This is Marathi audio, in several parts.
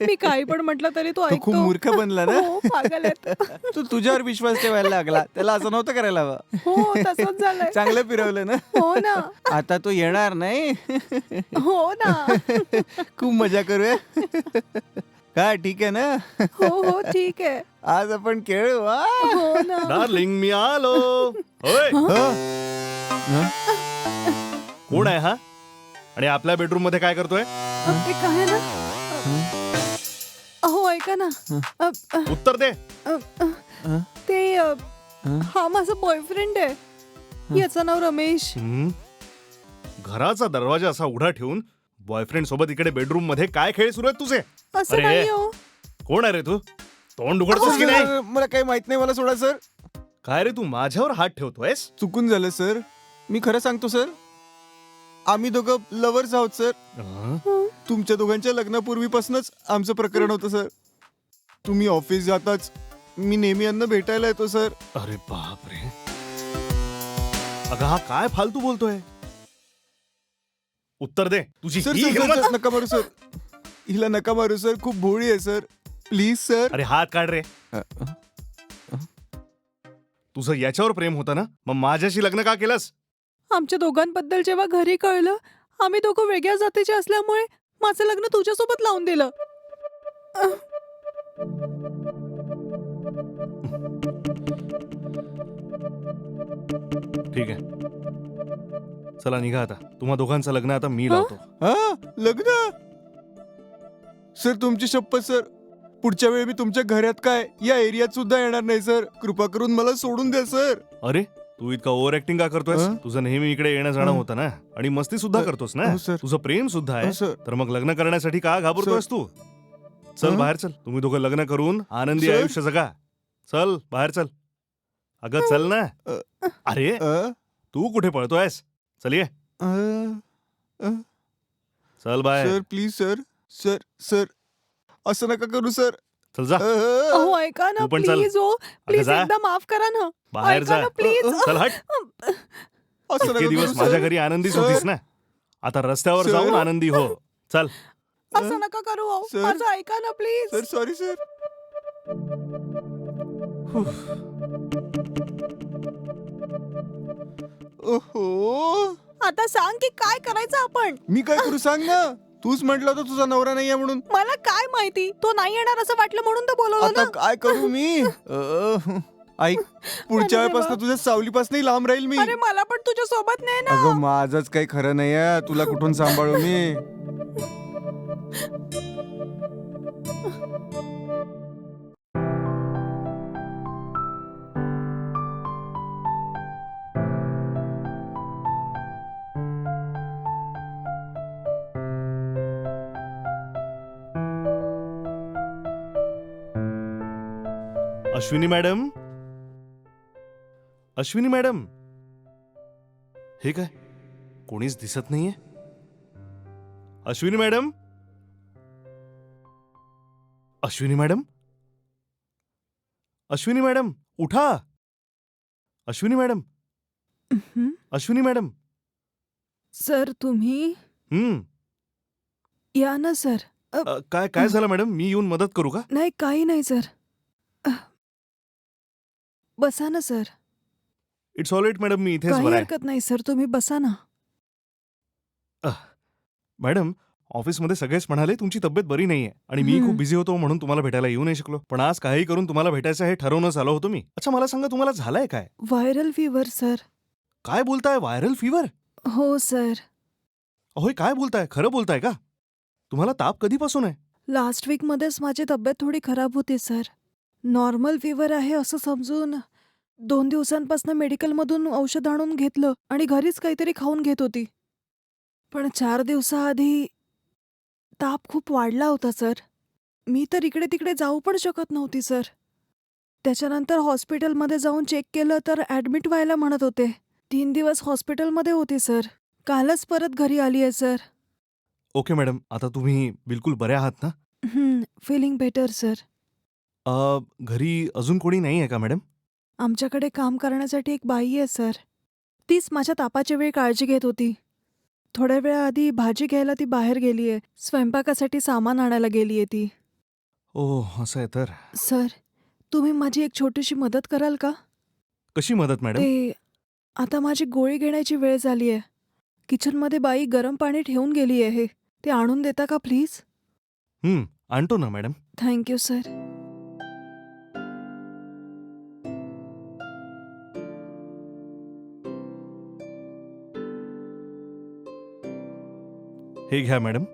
मी काही पण म्हटलं तरी तो तो खूप मूर्ख बनला ना? हो पागल. तू. तुझ्यावर विश्वास ठेवायला लागला. त्याला असं नव्हतं करायला हवं. हो तसंच झालंय. चांगलं फिरवलं ना? हो ना. आता तो येणार नाही? हो ना. खूप मजा करूया. का ठीक आहे ना? हो हो ठीक आहे. आज आपण खेळू हा? हो ना. डार्लिंग मी आलो. होय. हो? कोण आहे हा? आणि आपल्या बेडरूममध्ये काय करतोय? ते काय आहे ना? अहो ऐका ना. अ, अ, उत्तर दे. अ, अ, हं? ते अ, हं? माझा बॉयफ्रेंड आहे. याचं नाव रमेश. घराचा दरवाजा असा उघडा ठेवून बॉयफ्रेंड सोबत इकडे बेडरूममध्ये काय खेळ सुरू आहेत तुझे? असं अरे. नाही हो. कोण आहे रे तू? तोंड उघडतोस की नाही? सर, मला काही माहीत नाही मला सोडा सर. काय रे तू माझ्यावर हात ठेवतोयस? चुकून झालं सर. मी खरं सांगतो सर. आम्ही दोघं लवर्स आहोत सर हं? तुमच्या दोघांच्या लग्नापूर्वीपासूनच आमचं प्रकरण होतं सर तुम्ही ऑफिस जाताच मी नेहमी यांना भेटायला येतो सर अरे बाप रे अगं हा काय फालतू बोलतोय? उत्तर दे. तुझी सर ही सर, सर? सर, नका मारू सर हिला नका मारू सर खूप भोळी आहे सर प्लीज सर अरे हात काढ रे. तुझं याच्यावर प्रेम होतं ना? मग माझ्याशी लग्न का केलंस? आमच्या दोघांबद्दल जेव्हा घरी कळलं आम्ही दोघं वेगळ्या जातीचे असल्यामुळे माझं लग्न तुझ्यासोबत लावून दिलं. ठीक आहे. चला निघा आता. तुम्हा दोघांचं लग्न आता मी? लावतो. हा? लग्न? सर तुमची शपथ सर. पुढच्या वेळी मी तुमच्या घरात काय या एरियात सुद्धा येणार नाही सर. कृपा करून मला सोडून द्या सर. अरे तू इतका ओव्हर ऍक्टिंग का करतोयस? हं? तुझं नेहमी इकडे येणं जाणं. होतं ना? आणि मस्ती सुद्धा अ, करतोस ना? हो सर. तुझं प्रेम सुद्धा आहे. हो सर. तर मग लग्न करण्यासाठी का घाबरतोयस तू? चल? बाहेर चल. तुम्ही दोघं लग्न करून आनंदी सर? आयुष्य जगा. चल बाहेर चल. अगं चल ना. अ, अरे अ, तू कुठे पळतोयस? चल ये. अ, चल बाहेर sir please sir. Sir sir. असं नका करू सर. चल जा. अहो ऐका ना तू पण चल. प्लीज हो प्लीज जा. एकदा माफ करा ना. बाहेर ऐका जा. ना प्लीज चल हट. असं इतके नका दिवस करू, माझ्या सर. घरी आनंदीच सर. होतीस ना? आता रस्त्यावर सर. जाऊन आनंदी हो. चल. असं नका करू अहो. सर. माझं ऐका ना प्लीज सर सॉरी. सर ओहो. आता सांग की काय करायचं आपण? मी काय करू सांग ना? तूच म्हटलं होतं तुझा नवरा नाहीये म्हणून. मला काय माहिती? तो नाही येणार असं वाटलं म्हणून तर बोलवलं आता ना. काय करू मी? अ, ऐक पुढच्या अरे वेळेपासून. तुझ्या सावलीपासून लांब राहील मी. अरे मला पण तुझ्या सोबत नाही ना. अगं माझंच काही खरं नाहीये. तुला कुठून सांभाळू मी? अश्विनी मॅडम? अश्विनी मॅडम? हे काय? कोणीच दिसत नाहीये? Ashwini madam? Ashwini madam? Ashwini madam उठा! Ashwini madam? Ashwini madam? Sir तुम्ही? हम्म. या ना सर. अ, काय काय झालं मॅडम? मी येऊन मदत करू का? नाही काही नाही सर. बसा ना sir. It's all right madam मी इथेच काही बरं आहे हरकत नाही सर तुम्ही बसा ना. मॅडम ऑफिसमध्ये सगळेच म्हणाले तुमची तब्येत बरी नाहीये आणि मी खूप हम्म. बिझी होतो म्हणून तुम्हाला भेटायला येऊ नाही शकलो. पण आज काही करून तुम्हाला भेटायचं हे ठरवूनच आलो होतो मी. अच्छा मला सांगा तुम्हाला झालंय काय? Viral fever sir. काय बोलताय व्हायरल फीवर हो सर. अहो हे काय बोलताय? खरं बोलताय का? तुम्हाला ताप कधीपासून आहे? लास्ट वीकमध्येच माझी तब्येत थोडी खराब होती सर. नॉर्मल फीवर आहे असं समजून दोन दिवसांपासून मेडिकलमधून औषध आणून घेतलं आणि घरीच काहीतरी खाऊन घेत होती. पण चार दिवसाआधी ताप खूप वाढला होता सर. मी तर इकडे तिकडे जाऊ पण शकत नव्हती सर. त्याच्यानंतर हॉस्पिटलमध्ये जाऊन चेक केलं तर ॲडमिट व्हायला म्हणत होते. तीन दिवस हॉस्पिटलमध्ये होती सर. कालच परत घरी आली आहे सर. Okay madam. आता तुम्ही बिलकुल बऱ्या आहात ना? Feeling better sir. घरी अजून कोणी नाही आहे का मॅडम? आमच्याकडे काम करण्यासाठी एक बाई आहे सर. तीच माझ्या तापाच्या वेळी काळजी घेत होती. थोड्या वेळाआधी भाजी घ्यायला ती बाहेर गेलीये स्वयंपाकासाठी सामान आणायला गेलीये ती. ओ असं आहे तर. सर तुम्ही माझी एक छोटीशी मदत कराल का? कशी मदत मॅडम? ते आता माझी गोळी घेण्याची वेळ झाली आहे. किचनमध्ये बाई गरम पाणी ठेवून गेली आहे. ते आणून देता का प्लीज? हं, आणतो ना मॅडम. Thank you sir. हे घ्या मॅडम.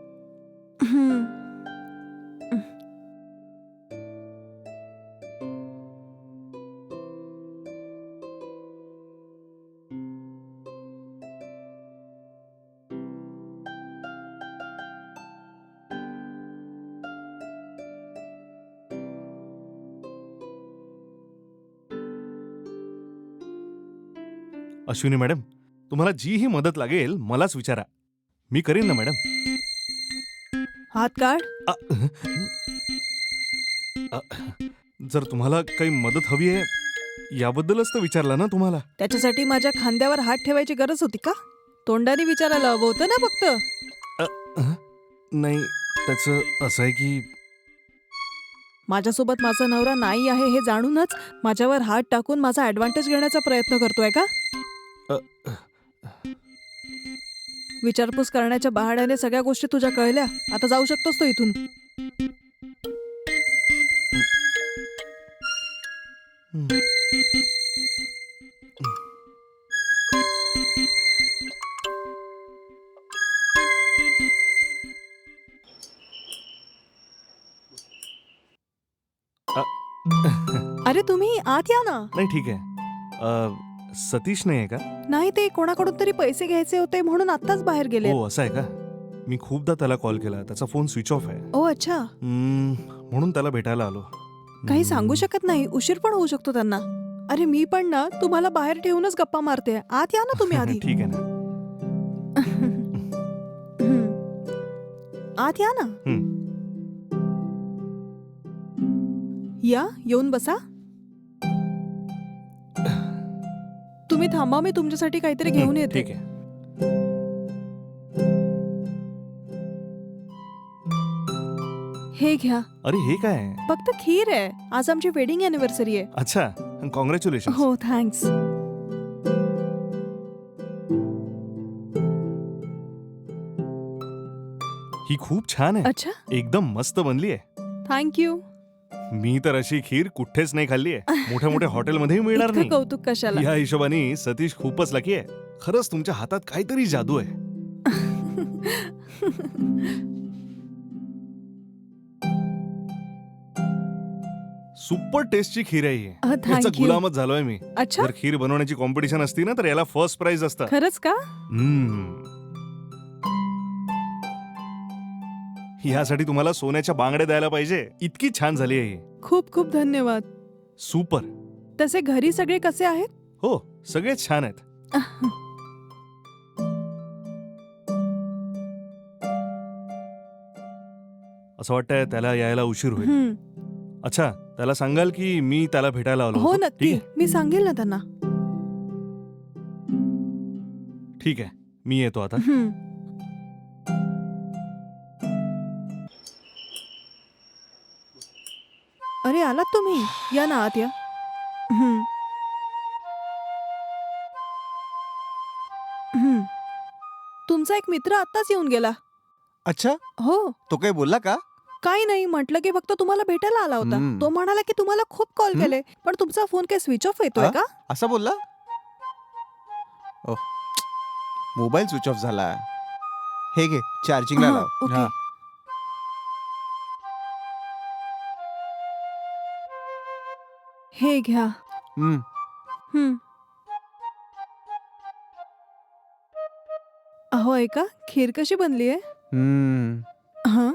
अश्विनी मॅडम तुम्हाला जी ही मदत लागेल मलाच विचारा मी करीन ना मॅडम. हात काढ. अ, अ, जर तुम्हाला काही मदत हवी आहे याबद्दलच तर विचारलं ना तुम्हाला. त्याच्यासाठी माझ्या खांद्यावर हात ठेवायची गरज होती का? तोंडाने विचारायला हवं होतं ना फक्त. नाही त्याचं असं आहे की माझ्यासोबत माझा नवरा नाही आहे हे जाणूनच माझ्यावर हात टाकून माझा ऍडव्हान्टेज घेण्याचा प्रयत्न करतोय का? विचारपूस करण्याच्या बहाड्याने सगळ्या गोष्टी तुझ्या कळल्या. आता जाऊ शकतोस तो इथून. अरे तुम्ही आत या ना. नाही ठीक आहे. अ, सतीश नाही आहे का? नाही ते कोणाकडून तरी पैसे घ्यायचे होते म्हणून आत्ताच बाहेर गेले हो असं आहे का? मी खूपदा त्याला कॉल केला. त्याचा फोन स्विच ऑफ आहे. ओ अच्छा. हम्म, म्हणून त्याला भेटायला आलो. काही. सांगू शकत नाही. उशीर पण होऊ शकतो त्यांना. अरे मी पण ना तुम्हाला बाहेर ठेवूनच गप्पा मारते. आत या ना तुम्ही आधी. ठीक आहे ना. हम्म. आत या ना. या येऊन बसा. तुम्ही थांबा मी तुमच्यासाठी काहीतरी घेऊन येते. ठीक आहे. हे घ्या. अरे हे काय? फक्त खीर आहे. आज आमची वेडिंग अॅनिव्हर्सरी आहे. अच्छा कॉंग्रॅच्युलेशन हो थँक्स ही खूप छान आहे. अच्छा. एकदम मस्त बनली आहे. थँक्यू मी तर अशी खीर कुठेच नाही खाल्ली आहे. मोठ्या मोठ्या हॉटेलमध्येही मिळणार इतकं नाही. कौतुक कशाला? या हिशोबाने सतीश खूपच लकी आहे. खरंच तुमच्या हातात काहीतरी जादू आहे. सुपर टेस्टची खीर आहे ही. अ, याचा thank you. गुलामच झालोय मी. अच्छा. जर खीर बनवण्याची कॉम्पिटिशन असती ना तर याला फर्स्ट प्राइज असतं. खरंच का? हम्म. ह्यासाठी तुम्हाला सोन्याच्या बांगड्या द्यायला पाहिजे. इतकी छान झाली आहे ही. खूप खूप धन्यवाद. सुपर तसे घरी सगळे कसे आहेत? हो सगळेच छान आहेत. असं वाटतंय त्याला यायला उशीर होईल. हम्म. अच्छा त्याला सांगाल की मी त्याला भेटायला आलो हो होतो. नक्की. ठीक मी सांगेल ना त्यांना. आहे ठीक आहे. मी येतो आता. हम्म. अरे आलात तुम्ही या ना आत या हम्म. हम्म. तुमचा एक मित्र आत्ताच येऊन गेला अच्छा हो तो काही बोलला का काही नाही म्हटलं की फक्त तुम्हाला भेटायला आला होता हम्म. तो म्हणाला की तुम्हाला खूप कॉल हम्म. केले पण तुमचा फोन काय स्विच ऑफ येतोय हा? का असा बोलला मोबाईल स्विच ऑफ झाला हे घे चार्जिंगला हा, लाव ओके. हा. हे घ्या. हम्म. अहो ऐका खीर कशी बनली आहे हम्म. हा?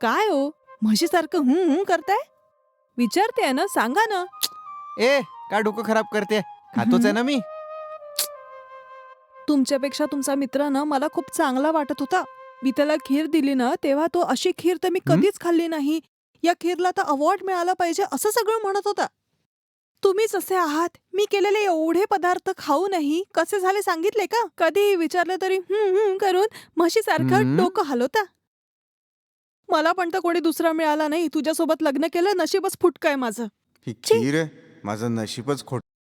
काय हो? म्हशीसारखं हूं हूं करताय? विचारते ना सांगा ना. ए काय डोकं खराब करते? खातोच आहे ना मी? तुमच्यापेक्षा तुमचा मित्र ना मला खूप चांगला वाटत होता. मी त्याला खीर दिली ना तेव्हा तो अशी खीर तर मी हं? कधीच खाल्ली नाही. या खीरला तर अवॉर्ड मिळाला पाहिजे असं सगळं म्हणत होता. तुम्हीच असे आहात मी केलेले एवढे पदार्थ खाऊनही कसे झाले सांगितले का? कधीही विचारलं तरी हम्म हम्म करून म्हशीसारखं. डोकं हलवता. मला पण तर कोणी दुसरा मिळाला नाही. तुझ्यासोबत लग्न केलं नशीबच फुटकंय माझं. माझं नशीबच खोट